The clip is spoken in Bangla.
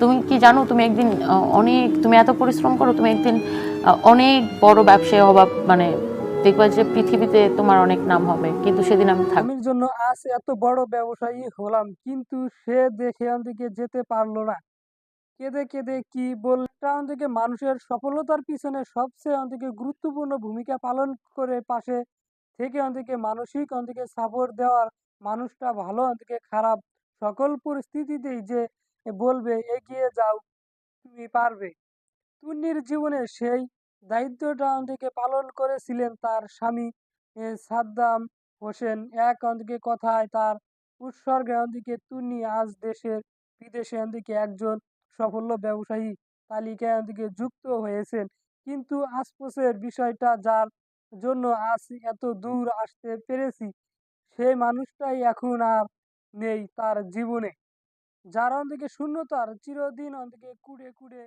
তুমি কি জানো, তুমি একদিন অনেক, তুমি এত পরিশ্রম করো, তুমি একদিন অনেক বড় ব্যবসায়ী হবা মানে দেখবা যে পৃথিবীতে তোমার অনেক নাম হবে, কিন্তু সেদিন আমি থাকব আমির জন্য আজ এত বড় ব্যবসায়ী হলাম, কিন্তু সে দেখে দিকে যেতে পারল না। কেঁদে কেঁদে কি বলটা দিকে মানুষের সফলতার পিছনে সবচেয়ে দিকে গুরুত্বপূর্ণ ভূমিকা পালন করে পাশে থেকে দিকে মানসিক দিকে সাপোর্ট দেওয়ার মানুষটা ভালো দিকে খারাপ সকল পরিস্থিতিতেই যে বলবে, এগিয়ে যাও, তুমি পারবে। তুন্নির জীবনে সেই দায়িত্বটা আমাদেরকে পালন করেছিলেন তার স্বামী সাদ্দাম হোসেন। এক অন্দিকে কথায় তার উৎসর্গে অন্দিকে তুন্নি আজ দেশের বিদেশে অন্দিকে একজন সফল ব্যবসায়ী তালিকায় অন্দিকে যুক্ত হয়েছেন। কিন্তু আশপাশের বিষয়টা যার জন্য আজ এত দূর আসতে পেরেছি সেই মানুষটাই এখন আর নেই তার জীবনে। যার অন্তকে শূন্যতার চিরদিন অন্তকে কুড়ে কুড়ে